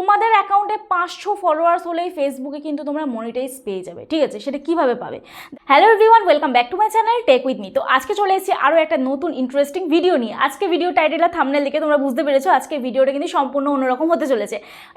তোমাদের অ্যাকাউন্টে পাঁচশো ফলোয়ার্স হলেই ফেসবুকে কিন্তু তোমরা মনিটাইজ পেয়ে যাবে, ঠিক আছে? সেটা কীভাবে পাবে? Hello everyone welcome back to my channel tech with me তো আজকে চলে এসেছি আরও একটা নতুন ইন্টারেস্টিং ভিডিও নিয়ে। আজকে ভিডিও টাইটেল আর থামনেল দেখে তোমরা বুঝতে পেরেছ, আজকে ভিডিওটা কিন্তু সম্পূর্ণ অন্যরকম হতে চলেছে।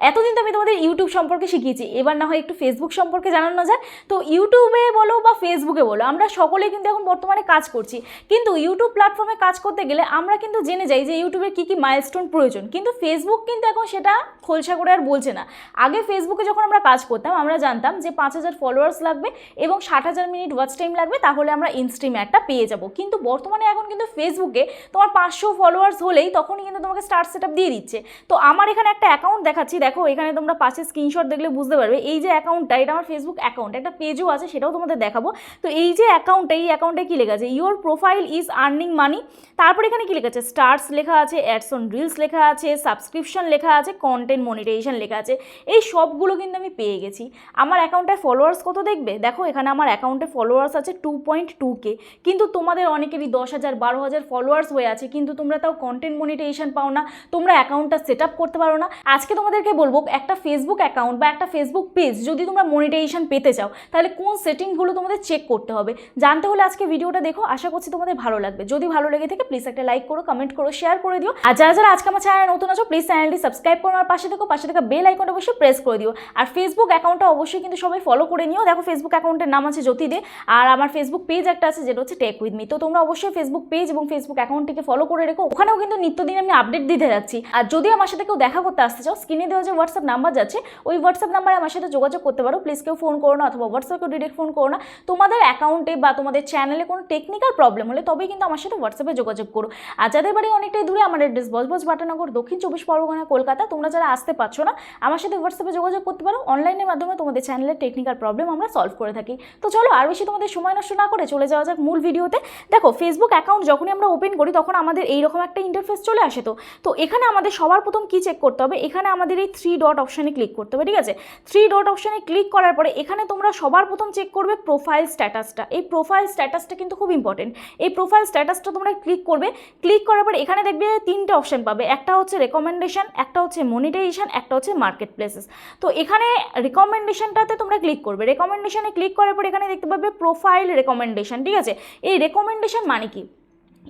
এতদিন তো আমি তোমাদের ইউটিউব সম্পর্কে শিখিয়েছি, এবার না হয় একটু ফেসবুক সম্পর্কে জানানো যায়। তো ইউটিউবে বলো বা ফেসবুকে বলো, আমরা সকলেই কিন্তু এখন বর্তমানে কাজ করছি। কিন্তু ইউটিউব প্ল্যাটফর্মে কাজ করতে গেলে আমরা কিন্তু জেনে যাই যে ইউটিউবের কী কী মাইলস্টোন প্রয়োজন। কিন্তু ফেসবুক কিন্তু এখন সেটা খোলসা করে আর বলছে না। আগে ফেসবুকে যখন আমরা কাজ করতাম, আমরা জানতাম যে পাঁচ হাজার ফলোয়ার্স লাগবে এবং ষাট হাজার মিনিট ওয়াচ টাইম লাগবে, তাহলে আমরা ইনস্ট্রিম একটা পেয়ে যাব। কিন্তু বর্তমানে এখন কিন্তু ফেসবুকে তোমার পাঁচশো ফলোয়ার্স হলেই তখনই কিন্তু তোমাকে স্টার্ট সেট দিয়ে দিচ্ছে। তো আমার এখানে একটা অ্যাকাউন্ট দেখাচ্ছি, দেখো এখানে তোমরা পাশে স্ক্রিনশট দেখলে বুঝতে পারবে। এই যে অ্যাকাউন্টটা এটা আমার ফেসবুক অ্যাকাউন্ট একটা পেজও আছে, সেটাও তোমাদের দেখাবো। তো এই যে অ্যাকাউন্টটা এই অ্যাকাউন্টে কী লেখা আছে? Your profile is earning money তারপর এখানে কী লেখা আছে? স্টার্স লেখা আছে অ্যাডস অন রিলস লেখা আছে সাবস্ক্রিপশন লেখা আছে কন্টেন্ট মনিটাইজেশন লেখা আছে, এই সবগুলো কিন্তু আমি পেয়ে গেছি। আমার অ্যাকাউন্টে ফলোয়ার্স কত দেখবে? দেখো, এখানে আমার অ্যাকাউন্টে ফলোয়ার্স আছে টু পয়েন্ট টু কে কিন্তু তোমাদের অনেকেরই দশ হাজার, বারো হাজার ফলোয়ার্স হয়ে আছে, কিন্তু তোমরা তাও কন্টেন্ট মনিটাইজেশন পাও না, তোমরা অ্যাকাউন্টটা সেট আপ করতে পারো না। আজকে তোমাদেরকে বলব, একটা ফেসবুক অ্যাকাউন্ট বা একটা ফেসবুক পেজ যদি তোমরা মনিটাইজেশন পেতে চাও, তাহলে কোন সেটিংগুলো তোমাদের চেক করতে হবে? জানতে হলে আজকে ভিডিওটা দেখো, আশা করছি তোমাদের ভালো লাগবে। যদি ভালো লেগে থাকে প্লিজ একটা লাইক করো কমেন্ট করো শেয়ার করে দিও। আর যারা যারা আজকে আমার চ্যানেল নতুন আছো প্লিজ চ্যানেলটি সাবস্ক্রাইব করো আমার পাশে দেখো পাশে থাকা বেল আইকনটা অবশ্যই প্রেস করে দিও। আর ফেসবুক অ্যাকাউন্টটা অবশ্যই কিন্তু সবাই ফলো করে নিও। দেখো ফেসবুক অ্যাকাউন্টের নাম আছে জ্যোতি দে। আর আমার ফেসবুক পেজ একটা আছে, যেটা হচ্ছে টেক উইথ মি তো তোমরা অবশ্যই ফেসবুক পেজ এবং ফেসবুক অ্যাকাউন্টটিকে ফলো করে রেখো। ওখানেও কিন্তু নিত্যদিন আমি আপডেট দিতে যাচ্ছি। আর যদি আমার সাথে কেউ দেখা করতে আসতে চাও স্ক্রিনে দেওয়া যে হোয়াটসঅ্যাপ নাম্বার যাচ্ছে, ওই হোয়াটসঅ্যাপ নাম্বারে আমার সাথে যোগাযোগ করতে পারো। প্লিজ কেউ ফোন করো না অথবা হোয়াটসঅ্যাপে ডিরেক্ট ফোন করো না। তোমাদের অ্যাকাউন্টে বা তোমাদের চ্যানেলে কোনো টেকনিক্যাল প্রবলেম হলে তবেই কিন্তু আমার সাথে হোয়াটসঅ্যাপে যোগাযোগ করো। আর যাদের বাড়ি অনেকটাই দূরে, আমার অ্যাড্রেস বজবজ বাটানগর, দক্ষিণ চব্বিশ পরগনা, কলকাতা, তোমরা যারা আসতে পারছ না, আমার সাথে হোয়াটসঅ্যাপে যোগাযোগ করতে পারো। অনলাইনের মাধ্যমে তোমাদের চ্যানেলের টেকনিক্যাল প্রবলেম আমরা সলভ করে থাকি। তো চলো, আর বেশি তোমাদের সময় নষ্ট না করে চলে যাওয়া যাক মূল ভিডিওতে দেখো ফেসবুক অ্যাকাউন্ট যখনই আমরা ওপেন করি, তখন আমাদের এইরকম একটা ইন্টারফেস চলে আসে তো। তো এখানে আমাদের সবার প্রথম কি চেক করতে হবে? এখানে আমাদের এই থ্রি ডট অপশানে ক্লিক করতে হবে, ঠিক আছে? থ্রি ডট অপশানে ক্লিক করার পরে এখানে তোমরা সবার প্রথম চেক করবে প্রোফাইল স্ট্যাটাসটা এই প্রোফাইল স্ট্যাটাসটা কিন্তু খুব ইম্পর্টেন্ট এই প্রোফাইল স্ট্যাটাসটা তোমরা ক্লিক করবে। ক্লিক করার পর এখানে দেখবে তিনটে অপশান পাবে। একটা হচ্ছে রেকমেন্ডেশন একটা হচ্ছে মনিটাইজেশন একটা হচ্ছে মার্কেট প্লেসেস তো এখানে রেকমেন্ডেশনটাতে তোমরা ক্লিক করবে। রেকমেন্ডেশনে ক্লিক করার পর এখানে দেখতে পাবে প্রোফাইল রেকমেন্ডেশন ঠিক আছে? এই রেকমেন্ডেশন মানে কি?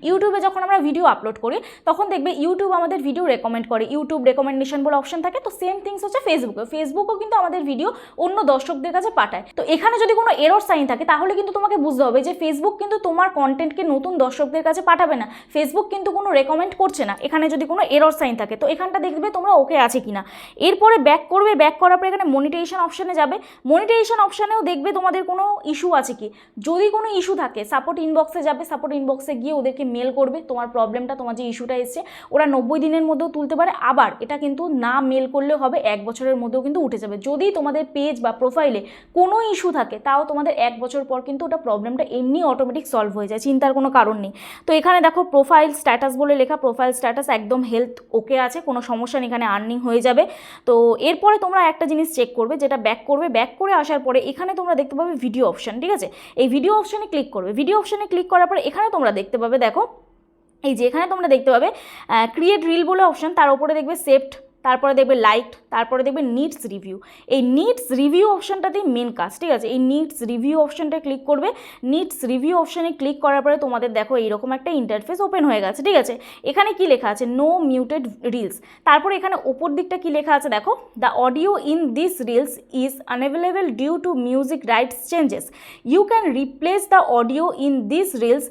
ইউটিউবে যখন আমরা ভিডিও আপলোড করি, তখন দেখবে ইউটিউব আমাদের ভিডিও রেকমেন্ড করে। ইউটিউব রেকমেন্ডেশন বলে অপশন থাকে, তো সেম থিংস হচ্ছে ফেসবুকে ফেসবুকও কিন্তু আমাদের ভিডিও অন্য দর্শকদের কাছে পাঠায়। তো এখানে যদি কোনো এরর সাইন থাকে, তাহলে কিন্তু তোমাকে বুঝতে হবে যে ফেসবুক কিন্তু তোমার কন্টেন্টকে নতুন দর্শকদের কাছে পাঠাবে না। ফেসবুক কিন্তু কোনো রেকমেন্ড করছে না। এখানে যদি কোনো এরর সাইন থাকে, তো এখানটা দেখবে তোমরা ওকে আছে কিনা। এরপরে ব্যাক করবে ব্যাক করার পর এখানে মনিটাইজেশন অপশানে যাবে। মনিটাইজেশন অপশানেও দেখবে তোমাদের কোনো ইস্যু আছে কি? যদি কোনো ইস্যু থাকে সাপোর্ট ইনবক্সে যাবে সাপোর্ট ইনবক্সে গিয়ে ওদেরকে মেল করবে, তোমার প্রবলেমটা তোমার যে ইস্যুটা এসছে, ওরা নব্বই দিনের মধ্যেও তুলতে পারে, আবার এটা কিন্তু না মেল করলেও হবে, এক বছরের মধ্যেও কিন্তু উঠে যাবে। যদি তোমাদের পেজ বা প্রোফাইলে কোনো ইস্যু থাকে, তাও তোমাদের এক বছর পর কিন্তু ওটা প্রবলেমটা এমনি অটোমেটিক সলভ হয়ে যায়, চিন্তার কোনো কারণ নেই। তো এখানে দেখো প্রোফাইল স্ট্যাটাস বলে লেখা প্রোফাইল স্ট্যাটাস একদম হেলথ ওকে আছে, কোনো সমস্যা নেই, এখানে আর্নিং হয়ে যাবে। তো এরপরে তোমরা একটা জিনিস চেক করবে, যেটা ব্যাক করবে ব্যাক করে আসার পরে এখানে তোমরা দেখতে পাবে ভিডিও অপশান ঠিক আছে? এই ভিডিও অপশানে ক্লিক করবে। ভিডিও অপশানে ক্লিক করার পরে এখানে তোমরা দেখতে পাবে, দেখো এই যেখানে তোমরা দেখতে পাবে ক্রিয়েট রিল বলে অপশন তার উপরে দেখবে সেফট তারপরে দেখবে লাইক তারপরে দেখবে নিডস রিভিউ এই নিডস রিভিউ অপশানটাতেই মেন কাজ, ঠিক আছে? এই নিডস রিভিউ অপশানটা ক্লিক করবে। নিডস রিভিউ অপশানে ক্লিক করার পরে তোমাদের দেখো এইরকম একটা ইন্টারফেস ওপেন হয়ে গেছে, ঠিক আছে? এখানে কি লেখা আছে? নো মিউটেড রিলস তারপরে এখানে ওপর দিকটা কি লেখা আছে দেখো? The audio in this reels is unavailable due to music rights changes you can replace the audio in this reels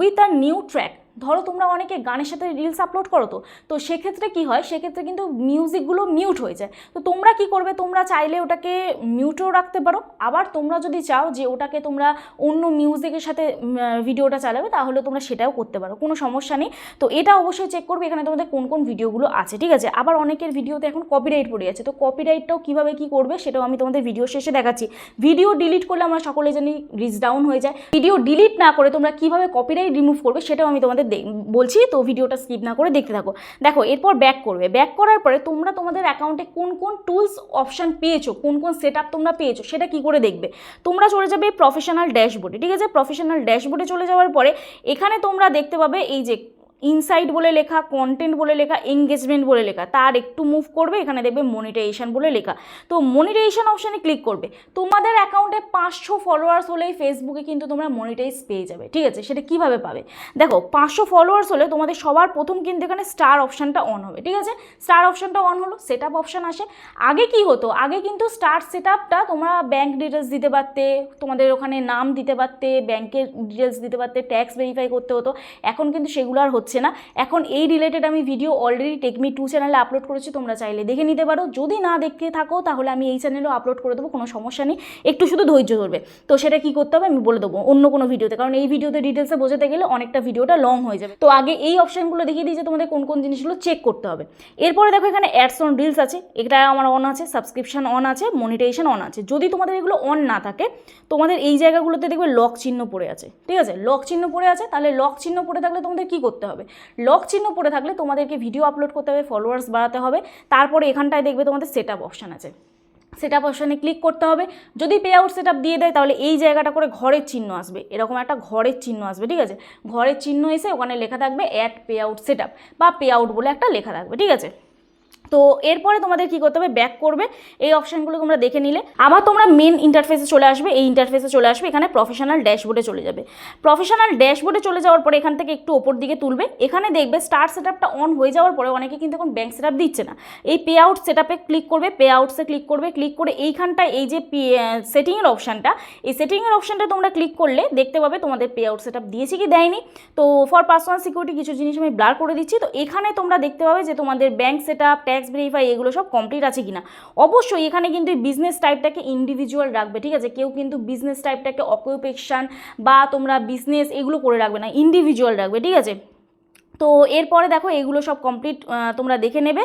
with a new track ধরো তোমরা অনেকে গানের সাথে রিলস আপলোড করো তো তো সেক্ষেত্রে কি হয়? সেক্ষেত্রে কিন্তু মিউজিকগুলো মিউট হয়ে যায়। তো তোমরা কি করবে? তোমরা চাইলে ওটাকে মিউটও রাখতে পারো। আবার তোমরা যদি চাও যে ওটাকে তোমরা অন্য মিউজিকের সাথে ভিডিওটা চালাবে, তাহলে তোমরা সেটাও করতে পারো। কোনো সমস্যা নেই। তো এটা অবশ্যই চেক করবে। এখানে তোমাদের কোন কোন ভিডিওগুলো আছে, ঠিক আছে? আবার অনেকের ভিডিওতে এখন কপিরাইট পড়ে আছে তো কপিরাইটটাও কীভাবে কী করবে, সেটাও আমি তোমাদের ভিডিও শেষে দেখাচ্ছি। ভিডিও ডিলিট করলে আমরা সকলে জানি রিচ ডাউন হয়ে যায়। ভিডিও ডিলিট না করে তোমরা কীভাবে কপিরাইট রিমুভ করবে, সেটাও আমি তোমাদের বলছি তো ভিডিওটা স্কিপ না করে দেখতে থাকো। দেখো, এরপর ব্যাক করবে। ব্যাক করার পরে তোমরা তোমাদের অ্যাকাউন্টে কোন কোন টুলস অপশান পেয়েছ, কোন কোন সেট তোমরা পেয়েছ, সেটা কি করে দেখবে? তোমরা চলে যাবে প্রফেশনাল ড্যাশবোর্ডে ঠিক আছে? প্রফেশনাল ড্যাশবোর্ডে চলে যাওয়ার পরে এখানে তোমরা দেখতে পাবে এই যে ইনসাইট বলে লেখা কন্টেন্ট বলে লেখা এঙ্গেজমেন্ট বলে লেখা, তার একটু মুভ করবে, এখানে দেখবে মনিটাইজেশন বলে লেখা। তো মনিটাইজেশন অপশানে ক্লিক করবে। তোমাদের অ্যাকাউন্টে পাঁচশো ফলোয়ার্স হলেই ফেসবুকে কিন্তু তোমরা মনিটাইজ পেয়ে যাবে, ঠিক আছে? সেটা কীভাবে পাবে? দেখো, পাঁচশো ফলোয়ার্স হলে তোমাদের সবার প্রথম কিন্তু এখানে স্টার অপশানটা অন হবে, ঠিক আছে? স্টার অপশানটা অন হলো সেট আপ অপশান আসে। আগে কি হতো? আগে কিন্তু স্টার সেট আপটা তোমরা ব্যাঙ্ক ডিটেলস দিতে পারতে, তোমাদের ওখানে নাম দিতে পারতে ব্যাংকের ডিটেলস দিতে পারতে ট্যাক্স ভেরিফাই করতে হতো। এখন কিন্তু সেগুলো আর হচ্ছে না। এখন এই রিলেটেড আমি video already tech me two চ্যানেলে আপলোড করেছি, তোমরা চাইলে দেখে নিতে পারো। যদি না দেখতে থাকো, তাহলে আমি এই চ্যানেলেও আপলোড করে দেবো, কোনো সমস্যা নেই। একটু শুধু ধৈর্য ধরবে। তো সেটা কি করতে হবে আমি বলে দেবো অন্য কোনো ভিডিওতে কারণ এই ভিডিওতে ডিটেলসে বোঝাতে গেলে অনেকটা ভিডিওটা লং হয়ে যাবে। তো আগে এই অপশানগুলো দেখিয়ে যে তোমাদের কোন কোন জিনিসগুলো চেক করতে হবে। এরপরে দেখো এখানে অ্যাডস অন রিলস আছে। এটা আমার অন আছে সাবস্ক্রিপশন অন আছে মনিটাইজেশন অন আছে। যদি তোমাদের এগুলো অন না থাকে, তোমাদের এই জায়গাগুলোতে দেখবে লক চিহ্ন পড়ে আছে। ঠিক আছে? লক চিহ্ন পড়ে আছে। তাহলে লক চিহ্ন পড়ে থাকলে তোমাদের কি করতে হবে? লক চিহ্ন পড়ে থাকলে তোমাদেরকে ভিডিও আপলোড করতে হবে ফলোয়ার্স বাড়াতে হবে। তারপরে এখানটায় দেখবে তোমাদের সেট আপ অপশান আছে। সেট আপ অপশানে ক্লিক করতে হবে। যদি পে আউট সেট আপ দিয়ে দেয়, তাহলে এই জায়গাটা করে ঘরের চিহ্ন আসবে। এরকম একটা ঘরের চিহ্ন আসবে, ঠিক আছে? ঘরের চিহ্ন এসে ওখানে লেখা থাকবে at pay out set up বা পে আউট বলে একটা লেখা থাকবে, ঠিক আছে? তো এরপরে তোমাদের কি করতে হবে? ব্যাক করবে। এই অপশানগুলো তোমরা দেখে নিলে। আবার তোমরা মেন ইন্টারফেসে চলে আসবে। এই ইন্টারফেসে চলে আসবে। এখানে প্রফেশনাল ড্যাশবোর্ডে চলে যাবে। প্রফেশনাল ড্যাশবোর্ডে চলে যাওয়ার পরে এখান থেকে একটু ওপর দিকে তুলবে। এখানে দেখবে স্টার সেট অন হয়ে যাওয়ার পরে অনেকে কিন্তু এখন ব্যাঙ্ক সেট দিচ্ছে না। এই পে আউট সেট আপে ক্লিক করবে পে আউটসে ক্লিক করবে ক্লিক করে এইখানটায় এই যে সেটিংয়ের অপশানটা এই সেটিংয়ের অপশানটা তোমরা ক্লিক করলে দেখতে পাবে তোমাদের পে আউট সেট দিয়েছে কি দেয়নি। তো ফর পার্সোনাল সিকিউরিটি কিছু জিনিস আমি ব্লার করে দিচ্ছি। তো এখানে তোমরা দেখতে পাবে যে তোমাদের bank set up tax verify এগুলো সব কমপ্লিট আছে কিনা? অবশ্যই এখানে কিন্তু বিজনেস টাইপটাকে ইন্ডিভিজুয়াল রাখবে, ঠিক আছে? কেউ কিন্তু বিজনেস টাইপটাকে অকুপেশান বা তোমরা বিজনেস এগুলো করে রাখবে না ইন্ডিভিজুয়াল রাখবে, ঠিক আছে? তো এরপরে দেখো এগুলো সব কমপ্লিট তোমরা দেখে নেবে।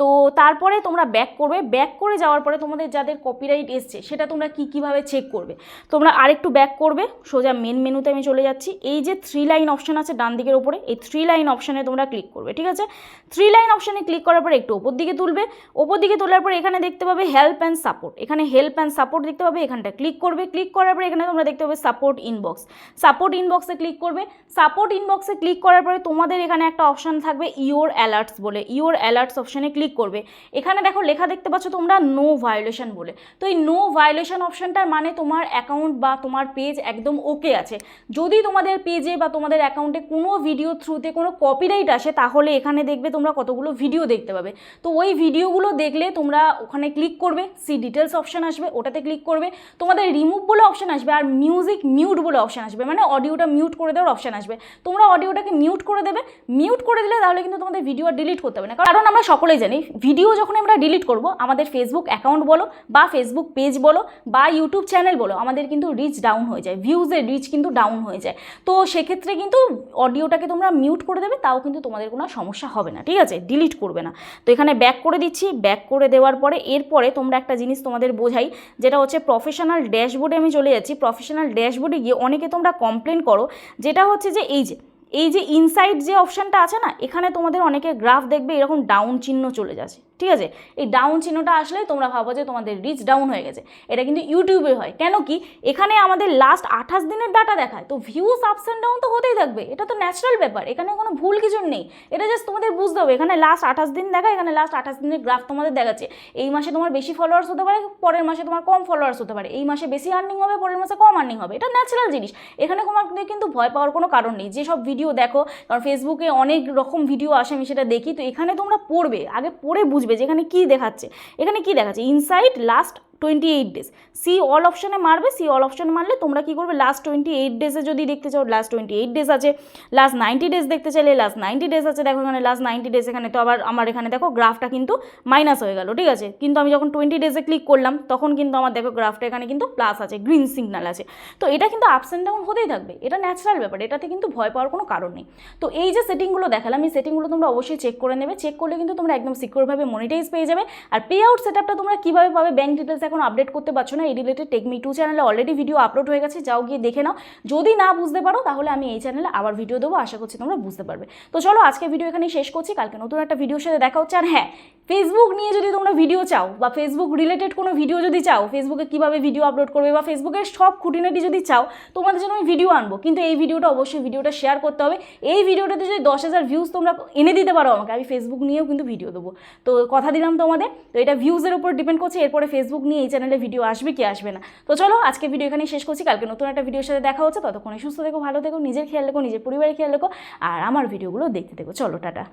তো তারপরে তোমরা ব্যাক করবে। ব্যাক করে যাওয়ার পরে তোমাদের যাদের কপিরাইট এসছে, সেটা তোমরা কী কীভাবে চেক করবে? তোমরা আরেকটু ব্যাক করবে। সোজা মেন মেনুতে আমি চলে যাচ্ছি। এই যে থ্রি লাইন অপশান আছে ডান দিকের ওপরে এই থ্রি লাইন অপশানে তোমরা ক্লিক করবে, ঠিক আছে? থ্রি লাইন অপশানে ক্লিক করার পরে একটু ওপর দিকে তুলবে। ওপর দিকে তোলার পরে এখানে দেখতে পাবে হেল্প অ্যান্ড সাপোর্ট এখানে হেল্প অ্যান্ড সাপোর্ট দেখতে পাবে, এখানটা ক্লিক করবে। ক্লিক করার পরে এখানে তোমরা দেখতে পাবে সাপোর্ট ইনবক্স সাপোর্ট ইনবক্সে ক্লিক করবে। সাপোর্ট ইনবক্সে ক্লিক করার পরে তোমাদের এখানে একটা অপশান থাকবে ইওর অ্যালার্টস বলে। ইওর অ্যালার্টস অপশানে ক্লিক করবে। এখানে দেখো লেখা দেখতে পাচ্ছ তোমরা নো ভায়োলেশন বলে। তো এই নো ভায়োলেশন অপশানটার মানে তোমার অ্যাকাউন্ট বা তোমার পেজ একদম ওকে আছে। যদি তোমাদের পেজে বা তোমাদের অ্যাকাউন্টে কোনো ভিডিও থ্রুতে কোনো কপিরাইট আসে, তাহলে এখানে দেখবে তোমরা কতগুলো ভিডিও দেখতে পাবে। তো ওই ভিডিওগুলো দেখলে তোমরা ওখানে ক্লিক করবে সি ডিটেলস অপশান আসবে, ওটাতে ক্লিক করবে। তোমাদের রিমুভ বলে অপশান আসবে আর মিউজিক মিউট বলে অপশান আসবে। মানে অডিওটা মিউট করে দেওয়ার অপশান আসবে। তোমরা অডিওটাকে মিউট করে দেবে মিউট করে দিলে তাহলে কিন্তু তোমাদের ভিডিও ডিলিট করতে হবে না। কারণ আমরা সকলেই জানি ভিডিও যখন আমরা ডিলিট করব, আমাদের ফেসবুক অ্যাকাউন্ট বলো বা ফেসবুক পেজ বলো বা ইউটিউব চ্যানেল বলো, আমাদের কিন্তু রিচ ডাউন হয়ে যায় ভিউজের রিচ কিন্তু ডাউন হয়ে যায়। তো সেক্ষেত্রে কিন্তু অডিওটাকে তোমরা মিউট করে দেবে, তাও কিন্তু তোমাদের কোনো সমস্যা হবে না, ঠিক আছে? ডিলিট করবে না। তো এখানে ব্যাক করে দিচ্ছি ব্যাক করে দেওয়ার পরে এরপরে তোমরা একটা জিনিস তোমাদের বোঝাই, যেটা হচ্ছে প্রফেশনাল ড্যাশবোর্ডে আমি চলে যাচ্ছি। প্রফেশনাল ড্যাশবোর্ডে গিয়ে অনেকে তোমরা কমপ্লেন করো, যেটা হচ্ছে যে এই যে এই যে ইনসাইড যে অপশানটা আছে না, এখানে তোমাদের অনেকে গ্রাফ দেখবে এরকম ডাউন চিহ্ন চলে যাচ্ছে। ঠিক আছে? এই ডাউন চিহ্নটা আসলেই তোমরা ভাবো যে তোমাদের রিচ ডাউন হয়ে গেছে। এটা কিন্তু ইউটিউবে হয়। কেন কি? এখানে আমাদের লাস্ট আঠাশ দিনের ডাটা দেখায়। তো ভিউস আপস অ্যান্ড ডাউন তো হতেই থাকবে। এটা তো ন্যাচারাল ব্যাপার। এখানে কোনো ভুল কিছু নেই। এটা জাস্ট তোমাদের বুঝতে হবে। এখানে লাস্ট আঠাশ দিন দেখা, এখানে লাস্ট আঠাশ দিনের গ্রাফ তোমাদের দেখাচ্ছে। এই মাসে তোমার বেশি ফলোয়ার্স হতে পারে, পরের মাসে তোমার কম ফলোয়ার্স হতে পারে। এই মাসে বেশি আর্নিং হবে, পরের মাসে কম আর্নিং হবে। এটা ন্যাচারাল জিনিস। এখানে তোমার কিন্তু ভয় পাওয়ার কোনো কারণ নেই। যেসব ভিডিও দেখো, কারণ ফেসবুকে অনেক রকম ভিডিও আসে, আমি সেটা দেখি। তো এখানে তোমরা পড়বে। আগে পড়ে বুঝবে। যে এখানে কী দেখাচ্ছে? এখানে কী দেখাচ্ছে? Inside last twenty eight days see all অপশানে মারবে সি অল অপশানে মারলে তোমরা কী করবে? লাস্ট টোয়েন্টি এইট ডেজে যদি দেখতে চাও লাস্ট টোয়েন্টি এইট ডেজ আছে। লাস্ট নাইনটি ডেজ দেখতে চাইলে লাস্ট নাইনটি ডেজ আছে। দেখো এখানে লাস্ট নাইনটি ডেজ এখানে তো আবার আমার এখানে দেখো গ্রাফটা কিন্তু মাইনাস হয়ে গেল, ঠিক আছে? কিন্তু আমি যখন টোয়েন্টি ডেজে ক্লিক করলাম, তখন কিন্তু আমার দেখো গ্রাফটা এখানে কিন্তু প্লাস আছে গ্রিন সিগনাল আছে। তো এটা কিন্তু আপস অ্যান্ড ডাউন হতেই থাকবে। এটা ন্যাচারাল ব্যাপার, এটাতে কিন্তু ভয় পাওয়ার কোনো কারণ নেই। তো এই যে সেটিংগুলো দেখালাম, এই সেটিংগুলো তোমরা অবশ্যই চেক করে নেবে। চেক করলে কিন্তু তোমরা একদম সিকিউরভাবে মনিটাইজ পেয়ে যাবে। আর পে আউট সেট তোমরা কীভাবে পাবে? ব্যাঙ্ক ডিটেলস এখন আপডেট করতে পারছ না, এই রিলেটেড টেকমি টু চ্যানেলে অলরেডি ভিডিও আপলোড হয়ে গেছে, যাও গিয়ে দেখে নাও। যদি না বুঝতে পারো, তাহলে আমি এই চ্যানেলে আবার ভিডিও দেবো, আশা করছি তোমরা বুঝতে পারবে। তো চলো, আজকে ভিডিও এখানেই শেষ করছি, কালকে নতুন একটা ভিডিওর সাথে দেখা হচ্ছে। আর হ্যাঁ ফেসবুক নিয়ে যদি তোমরা ভিডিও চাও, বা ফেসবুক রিলেটেড কোনো ভিডিও যদি চাও ফেসবুকে কীভাবে ভিডিও আপলোড করবে, বা ফেসবুকের সব খুঁটিনাটি যদি চাও, তোমাদের জন্য আমি ভিডিও আনব। কিন্তু এই ভিডিওটা অবশ্যই ভিডিওটা শেয়ার করতে হবে। এই ভিডিওটাতে যদি দশ হাজার ভিউজ তোমরা এনে দিতে পারো আমাকে, আমি ফেসবুক নিয়েও কিন্তু ভিডিও দেবো। তো কথা দিলাম তোমাদের, তো এটা ভিউজের উপর ডিপেন্ড করছে, এরপরে ফেসবুক নিয়ে এই চ্যানেলে ভিডিও আসবে কি আসবে না। তো চলো আজকে ভিডিও এখানে শেষ করছি। কালকে নতুন একটা ভিডিওর সাথে দেখা হচ্ছে। ততক্ষণে সুস্থ থেকো, ভালো থেকো, নিজের খেয়াল রেখো, নিজের পরিবারের খেয়াল রেখো, আর আমার ভিডিওগুলো দেখতে দেখো চলো, টাটা।